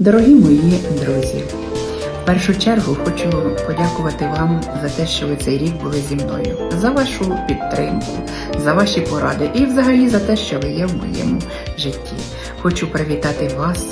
Дорогі мої друзі, в першу чергу хочу подякувати вам за те, що ви цей рік були зі мною, за вашу підтримку, за ваші поради і взагалі за те, що ви є в моєму житті. Хочу привітати вас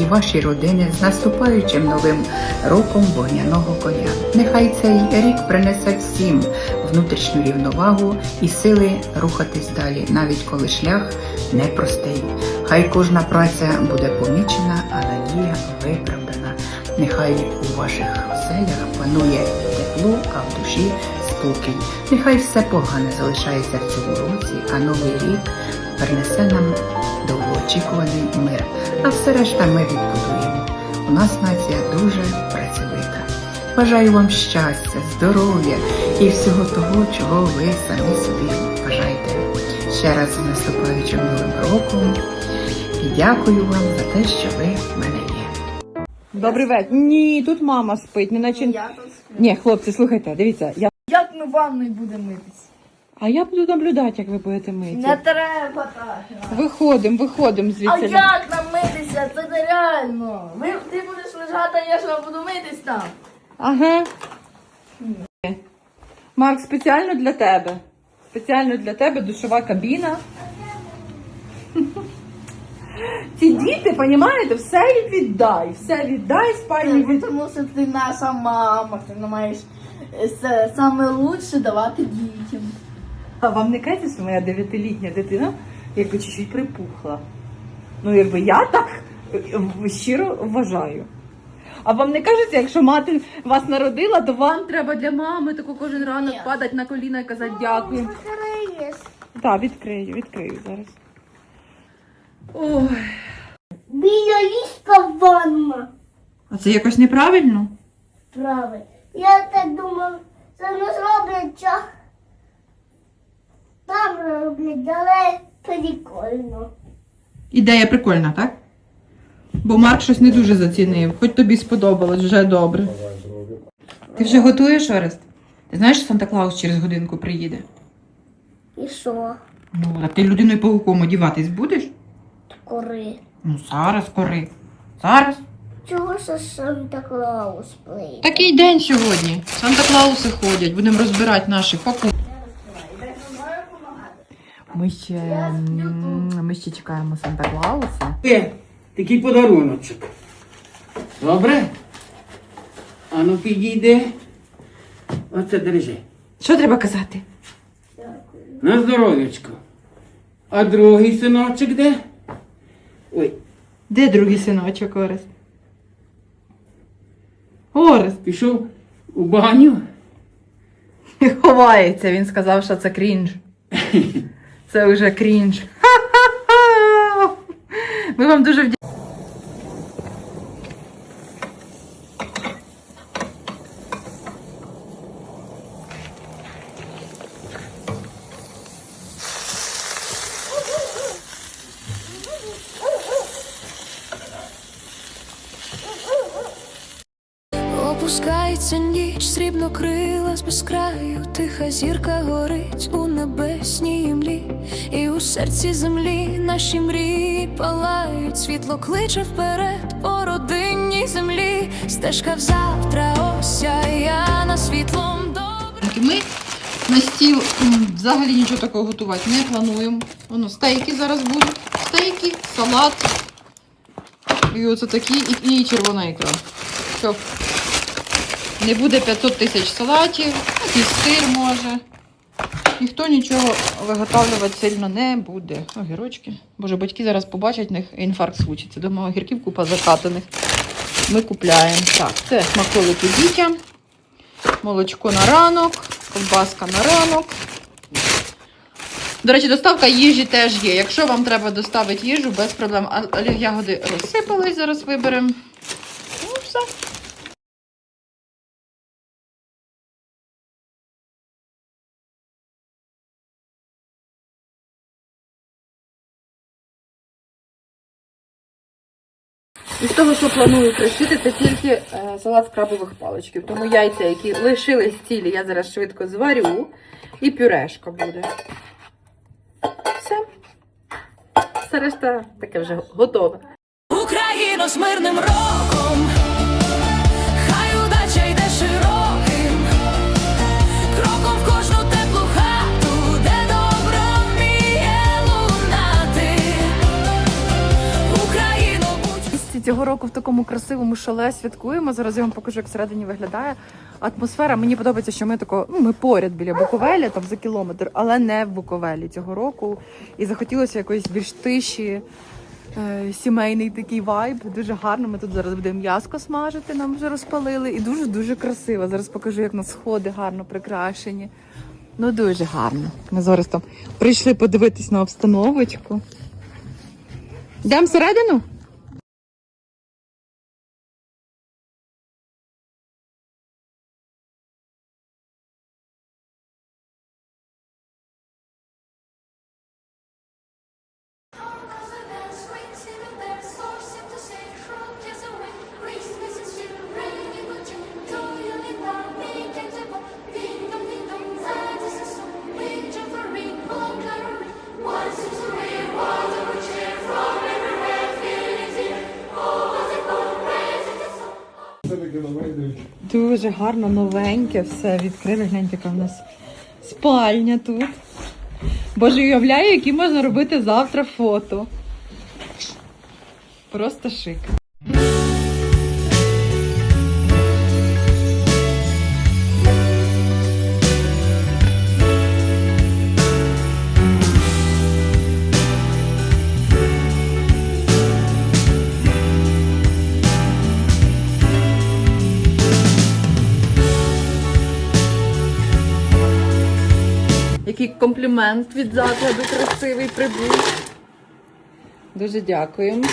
і ваші родини з наступаючим новим роком вогняного коня. Нехай цей рік принесе всім внутрішню рівновагу і сили рухатись далі, навіть коли шлях непростий. Хай кожна праця буде помічена, а надія виправдана. Нехай у ваших оселях панує тепло, а в душі спокій. Нехай все погане залишається в цьому році, а новий рік принесе нам довгоочікуваний мир. А все решта ми відбудуємо. У нас нація дуже працьовита. Бажаю вам щастя, здоров'я і всього того, чого ви самі собі бажаєте. Ще раз з наступаючим новим роком і дякую вам за те, що ви в мене є. Добрий вечір. Ні, тут мама спить, не наче. Я тут сплю. Ні, хлопці, слухайте, дивіться. Я... Як ми ванною будемо митись? А я буду наблюдати, як ви будете Не мити. треба так. Виходимо, виходимо А звідси. як нам митися? Це нереально. Ви, ти будеш лежати, а я ж буду митись там. Ага. Марк, спеціально для тебе. Спеціально для тебе душова кабіна. Ці діти, понімаєте, все їм віддай. Все віддай, спальні Це від. Тому що ти наша мама, ти не маєш е, саме лучше давати дітям. А вам не кажеться, що моя дев'ятилітня дитина якби чуть-чуть припухла? Ну, якби я так е, щиро вважаю. А вам не кажеться, якщо мати вас народила, то вам треба для мами таку кожен ранок падати на коліна і казати дякую. Так, відкрию, відкрию зараз. Ой, Біля ліжка ванна. а це якось неправильно? Правильно. Я так думав, це не зроблять чах. Там роблять, але прикольно. Ідея прикольна, так? Бо Марк щось не дуже зацінив, хоч тобі сподобалось, вже добре. Ти вже готуєш Орест? Ти знаєш, що Санта Клаус через годинку приїде? І що? Ну, а ти людиною пауком одіватись будеш? Кори. Ну, зараз кори. Зараз. Чого ж Санта Клаус прийде? Такий день сьогодні. Санта Клауси ходять, будемо розбирати наші пакунки. Ми ще, ми ще чекаємо Санта Клауса. Такий подаруночок. Добре? А ну підійди. Оце держи. Що треба казати? На здоров'ячко. А другий синочок де? Ой, Де другий синочок Орест? Орест пішов у баню. ховається. Він сказав, що це крінж. Це вже крінж. Ми вам дуже вдячні. Опускається ніч, срібно крила з безкраю, тиха зірка горить у небесній імлі, і у серці землі наші мрії палають, світло кличе вперед по родинній землі, стежка в завтра осяяна світлом добре. Ми на стіл взагалі нічого такого готувати не плануємо. Воно стейки зараз будуть. Стейки, салат. І оце такі, і, і червона ікра. Все. Не буде 500 тисяч салатів, і сир може. Ніхто нічого виготовлювати сильно не буде. Огірочки. Боже, батьки зараз побачать, них інфаркт случиться. Дома огірків купа закатаних. Ми купляємо. Так, це смаколики дітям. Молочко на ранок, ковбаска на ранок. До речі, доставка їжі теж є. Якщо вам треба доставити їжу, без проблем. Але ягоди розсипались, зараз виберемо. Ну, все. Із того, що планую пришити, це тільки е, салат з крабових паличків. Тому яйця, які лишились цілі, я зараз швидко зварю. І пюрешка буде. Все. Все решта таке вже готове. Україно, з мирним роком, цього року в такому красивому шале святкуємо. Зараз я вам покажу, як всередині виглядає. Атмосфера мені подобається, що ми тако, ну ми поряд біля Буковеля, там за кілометр, але не в Буковелі цього року. І захотілося якоїсь більш тиші. е, Сімейний такий вайб, дуже гарно. Ми тут зараз будемо м'яско смажити, нам вже розпалили, і дуже дуже красиво. Зараз покажу, як на сходи гарно прикрашені. Ну дуже гарно. Ми зараз там прийшли подивитись на обстановочку. Йдемо всередину? Дуже гарно, новеньке, все відкрили. Гляньте, яка в нас спальня тут. Боже, уявляю, які можна робити завтра фото. Просто шик. Який комплімент від закладу красивий прибув. Дуже дякуємо.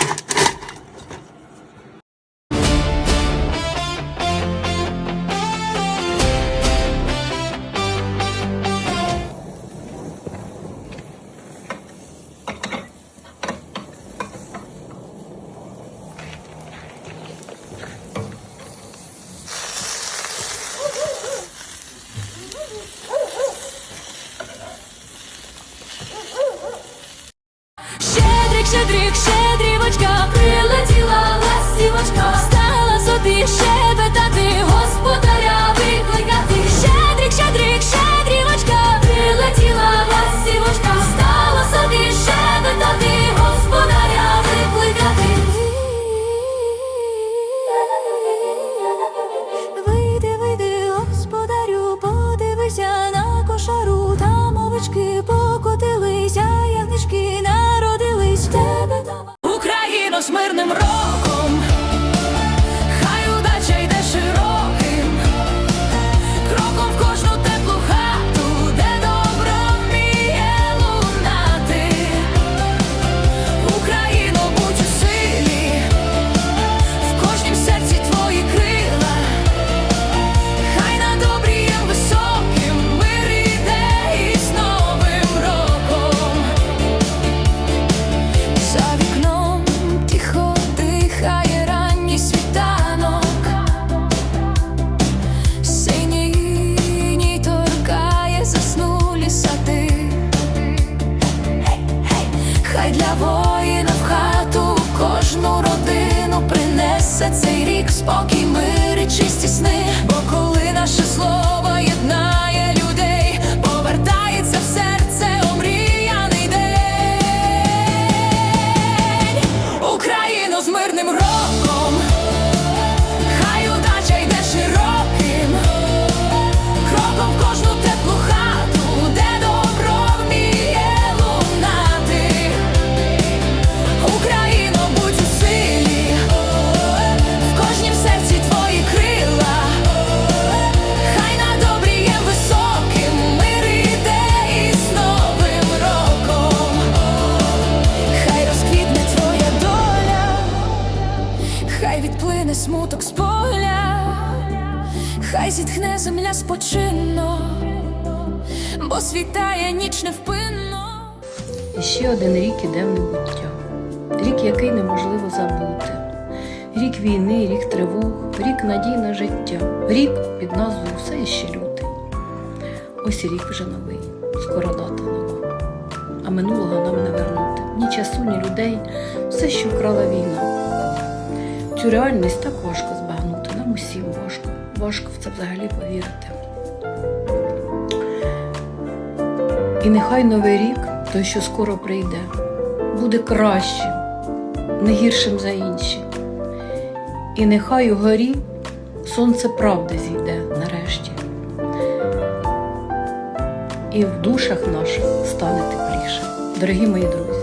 І ще один рік іде в небуття. Рік, який неможливо забути. Рік війни, рік тривог, рік надій на життя, рік під назвою все іще лютий. Ось і рік вже новий, скоро дата нова. А минулого нам не вернути. Ні часу, ні людей, все, що вкрала війна. цю реальність так важко збагнути. Нам усім важко. Важко в це взагалі повірити. І нехай новий рік, той, що скоро прийде, буде кращим, не гіршим за інші. І нехай у горі сонце правди зійде нарешті. І в душах наших стане тепліше. Дорогі мої друзі,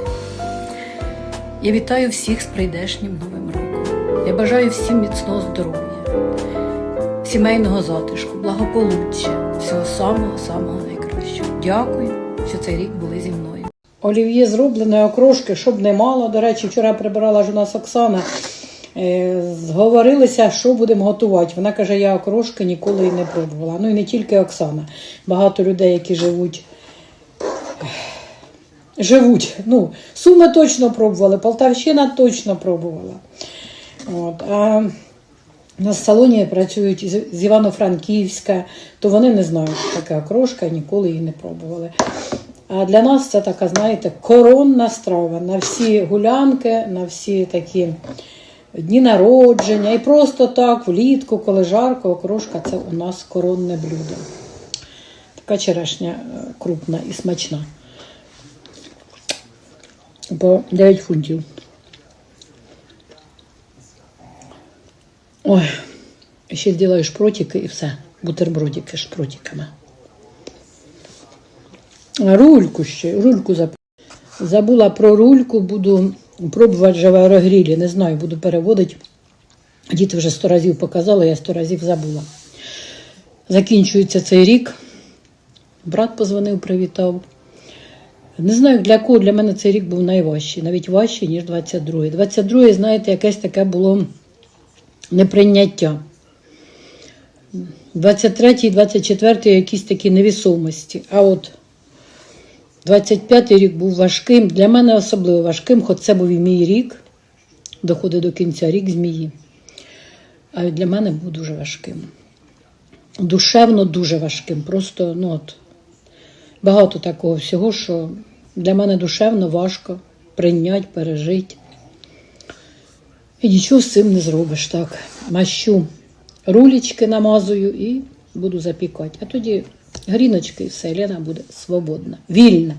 я вітаю всіх з прийдешнім новим роком. Я бажаю всім міцного здоров'я, сімейного затишку, благополуччя, всього самого-самого найкращого. Дякую, що цей рік були зі мною. Олів'є зроблене окрошки, щоб не мало. До речі, вчора прибирала ж у нас Оксана. Е, Зговорилися, що будемо готувати. Вона каже, я окрошки ніколи і не пробувала. Ну і не тільки Оксана. Багато людей, які живуть. Живуть. Ну, Суми точно пробували, Полтавщина точно пробувала. От. А на салоні працюють з Івано-Франківська, то вони не знають, що таке окрошка, ніколи її не пробували. А для нас це така, знаєте, коронна страва на всі гулянки, на всі такі дні народження. І просто так, влітку, коли жарко, окрошка це у нас коронне блюдо. Така черешня е, крупна і смачна. По 9 фунтів. Ой, ще зроблю шпротики і все. Бутербродики шпротиками. Рульку ще, рульку заб... забула про рульку, буду пробувати в аерогрілі, не знаю, буду переводити. Діти вже сто разів показали, я сто разів забула. Закінчується цей рік. Брат позвонив, привітав. Не знаю, для кого для мене цей рік був найважчий, навіть важчий, ніж 22-й. 22-й, знаєте, якесь таке було неприйняття. 23-й, 24-й якісь такі невісомості. А от 25-й рік був важким, для мене особливо важким, хоч це був і мій рік, доходить до кінця рік змії. А для мене був дуже важким. Душевно дуже важким. Просто ну от, багато такого всього, що для мене душевно важко прийняти, пережити. І нічого з цим не зробиш так. Мащу рулічки намазую і буду запікати. А тоді гріночки і все, Лена буде свободна, вільна.